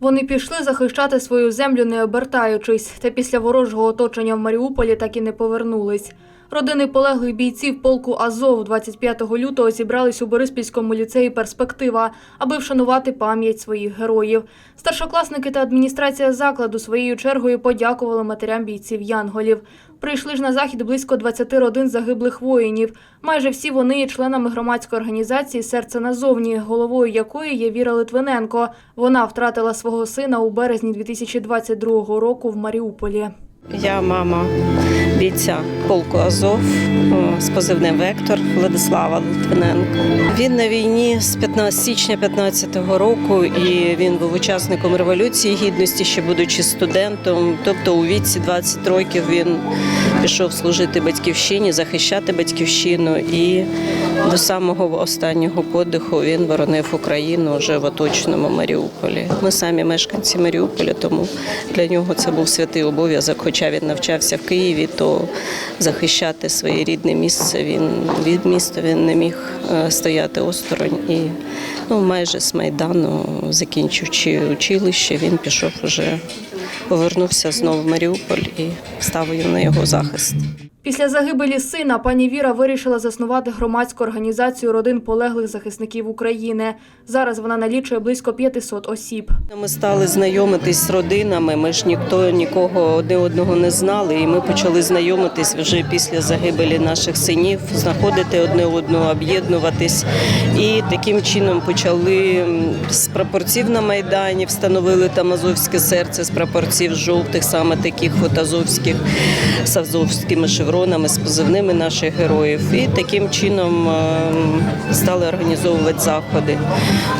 Вони пішли захищати свою землю, не обертаючись, та після ворожого оточення в Маріуполі так і не повернулись. Родини полеглих бійців полку Азов 25 лютого зібрались у Бориспільському ліцеї Перспектива, аби вшанувати пам'ять своїх героїв. Старшокласники та адміністрація закладу своєю чергою подякували матерям бійців Янголів. Прийшли ж на захід близько 20 родин загиблих воїнів. Майже всі вони є членами громадської організації Серце назовні, головою якої є Віра Литвиненко. Вона втратила свого сина у березні 2022 року в Маріуполі. Я мама бійця полку Азов з позивним Вектор Владислава Литвиненко. Він на війні з 15 січня 15-го року, і він був учасником революції гідності, ще будучи студентом. Тобто у віці 20 років він пішов служити батьківщині, захищати батьківщину, і до самого останнього подиху він боронив Україну вже в оточеному Маріуполі. Ми самі мешканці Маріуполя, тому для нього це був святий обов'язок. Хоча він навчався в Києві, то захищати своє рідне місце він від міста він не міг е, стояти осторонь. І ну, майже з Майдану, закінчивши училище, він пішов уже, повернувся знову в Маріуполь і ставив на його захист. Після загибелі сина пані Віра вирішила заснувати громадську організацію родин полеглих захисників України. Зараз вона налічує близько 500 осіб. Ми стали знайомитись з родинами. Ми ж ніхто нікого одне одного не знали, і ми почали знайомитись вже після загибелі наших синів, знаходити одне одного, об'єднуватись. І таким чином почали з прапорців на майдані, встановили там азовське серце з прапорців жовтих, саме таких от азовських з азовськими шевронами, з позивними наших героїв. І таким чином ем, стали організовувати заходи.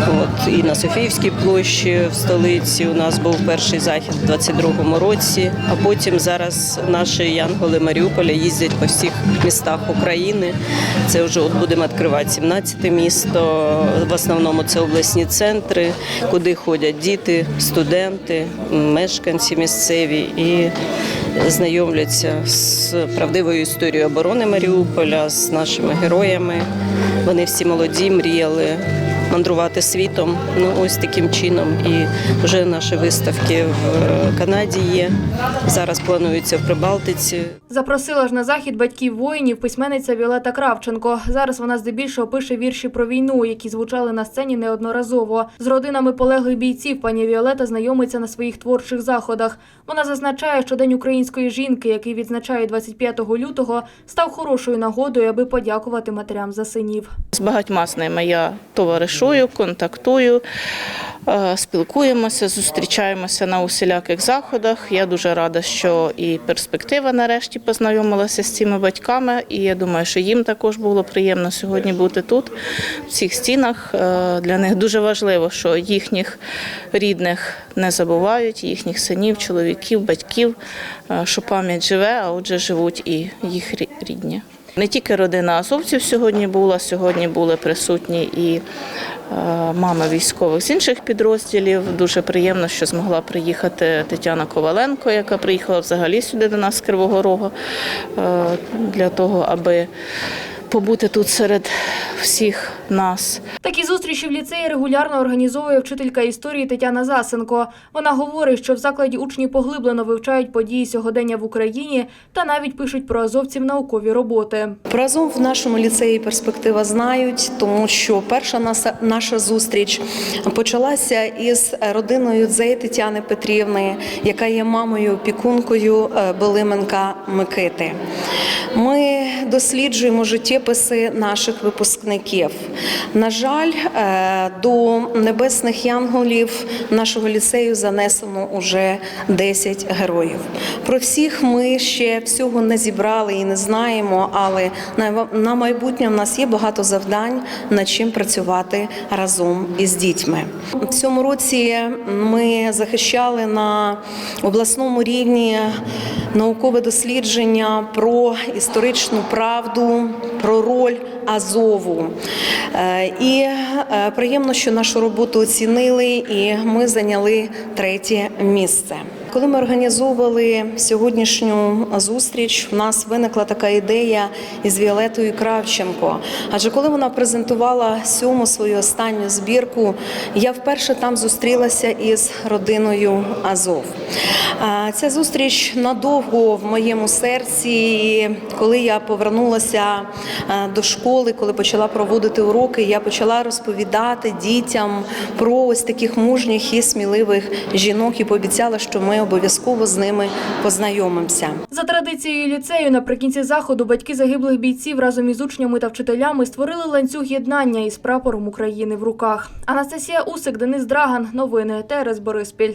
От і на Софіївській площі в столиці у нас був перший захід у 22-му році. А потім зараз наші янголи Маріуполя їздять по всіх містах України. Це вже от будемо відкривати 17 місто. В основному це обласні центри, куди ходять діти, студенти, мешканці місцеві і знайомляться з правдивою історією оборони Маріуполя, з нашими героями. Вони всі молоді, мріяли мандрувати світом. Ну ось таким чином. І вже наші виставки в е, Канаді є. Зараз плануються в Прибалтиці. Запросила ж на захід батьків воїнів письменниця Віолета Кравченко. Зараз вона здебільшого пише вірші про війну, які звучали на сцені неодноразово. З родинами полеглих бійців пані Віолета знайомиться на своїх творчих заходах. Вона зазначає, що День української жінки, який відзначає 25 лютого, став хорошою нагодою, аби подякувати матерям за синів. З багатьма з ними я товаришую, контактую, е, спілкуємося, зустрічаємося на усіляких заходах. Я дуже рада, що і перспектива нарешті познайомилася з цими батьками, і я думаю, що їм також було приємно сьогодні бути тут, в цих стінах. Е, Для них дуже важливо, що їхніх рідних не забувають, їхніх синів, чоловіків, батьків, е, що пам'ять живе, а отже живуть і їх рідні. Не тільки родина азовців сьогодні була, сьогодні були присутні і е, мами військових з інших підрозділів. Дуже приємно, що змогла приїхати Тетяна Коваленко, яка приїхала взагалі сюди до нас з Кривого Рогу е, для того, аби побути тут серед всіх нас. Такі зустрічі в ліцеї регулярно організовує вчителька історії Тетяна Засенко. Вона говорить, що в закладі учні поглиблено вивчають події сьогодення в Україні та навіть пишуть про азовців наукові роботи. Про Азов в нашому ліцеї перспектива знають, тому що перша наша, наша зустріч почалася із родиною Дзей Тетяни Петрівни, яка є мамою опікункою е, Белименка Микити. Ми досліджуємо життєписи наших випускників. На жаль, е, до небесних янголів нашого ліцею занесено уже 10 героїв. Про всіх ми ще всього не зібрали і не знаємо, але на майбутнє в нас є багато завдань, над чим працювати разом із дітьми. В цьому році ми захищали на обласному рівні наукове дослідження про історичну правду, про роль Азову. Е, І е, приємно, що нашу роботу оцінили, і ми зайняли третє місце. Коли ми організовували сьогоднішню зустріч, у нас виникла така ідея із Віолетою Кравченко. Адже коли вона презентувала сьому свою останню збірку, я вперше там зустрілася із родиною Азов. Ця зустріч надовго в моєму серці. Коли я повернулася до школи, коли почала проводити уроки, я почала розповідати дітям про ось таких мужніх і сміливих жінок і пообіцяла, що обов'язково з ними познайомимося. За традицією ліцею, наприкінці заходу батьки загиблих бійців разом із учнями та вчителями створили ланцюг єднання із прапором України в руках. Анастасія Усик, Денис Драган. Новини ТРС Бориспіль.